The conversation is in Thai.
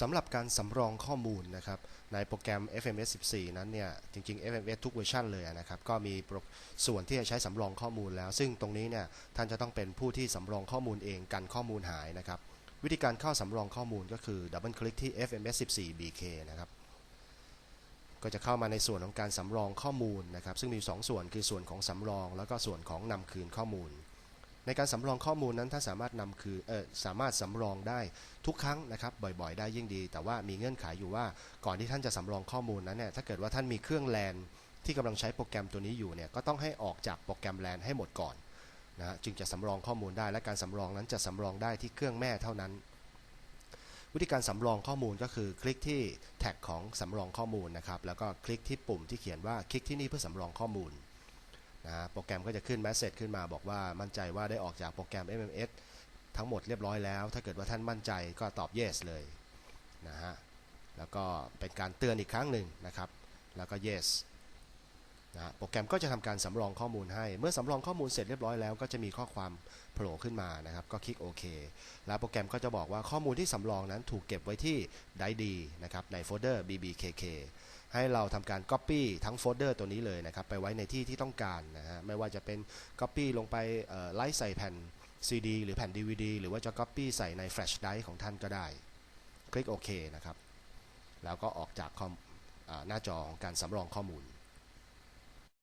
สำหรับการสำรองข้อมูลนะครับในโปรแกรม FMS 14 นั้นเนี่ยจริงๆ FMS ทุกเวอร์ชันเลยนะครับก็มีส่วนที่จะใช้สำรองข้อมูลแล้ว ซึ่งตรงนี้เนี่ยท่านจะต้องเป็นผู้ที่สำรองข้อมูลเองกันข้อมูลหายนะครับวิธีการเข้าสำรองข้อมูลก็คือดับเบิลคลิกที่ FMS 14 BK นะครับก็จะเข้ามาในส่วนของการสำรองข้อมูลนะครับซึ่งมี 2 ส่วนคือส่วนของสำรอง แล้วก็ส่วนของนำคืนข้อมูล ในการสำรองข้อมูลนั้นถ้าสามารถนำคือเออสามารถสำรองได้ทุกครั้งนะครับบ่อยๆ ได้ยิ่งดี แต่ว่ามีเงื่อนไขอยู่ว่าก่อนที่ท่านจะสำรองข้อมูลนั้นเนี่ยถ้าเกิดว่าท่านมีเครื่องแลนที่กำลังใช้โปรแกรมตัวนี้อยู่เนี่ยก็ต้องให้ออกจากโปรแกรมแลนให้หมดก่อนนะฮะจึงจะสำรองข้อมูลได้ และการสำรองนั้นจะสำรองได้ที่เครื่องแม่เท่านั้น วิธีการสำรองข้อมูลก็คือคลิกที่แท็กของสำรองข้อมูลนะครับแล้วก็คลิกที่ปุ่มที่เขียนว่าคลิกที่นี่เพื่อสำรองข้อมูล นะโปรแกรมก็จะขึ้นแมสเซจขึ้นมาบอกว่ามั่นใจว่าได้ออกจากโปรแกรม MMS ทั้งหมดเรียบร้อยแล้ว ถ้าเกิดว่าท่านมั่นใจก็ตอบ yes เลยนะฮะแล้วก็เป็นการเตือนอีกครั้งหนึ่งนะครับ แล้วก็ yes นะโปรแกรมก็จะทำการสำรองข้อมูลให้ เมื่อสำรองข้อมูลเสร็จเรียบร้อยแล้วก็จะมีข้อความโผล่ขึ้นมานะครับ ก็คลิกโอเคแล้วโปรแกรมก็จะบอกว่าข้อมูลที่สำรองนั้นถูกเก็บไว้ที่ไดดีนะครับในโฟลเดอร์ bbkk ให้เราทำการ Copy ทั้งโฟลเดอร์ตัวนี้เลยนะครับ ไปไว้ในที่ที่ต้องการนะฮะไม่ว่าจะเป็น Copy ลงไปไลฟ์ใส่แผ่น CD หรือแผ่น DVD หรือว่าจะ Copy ใส่ใน Flash Drive ของท่านก็ได้ คลิกโอเคนะครับ แล้วก็ออกจากหน้าจอของการสำรองข้อมูล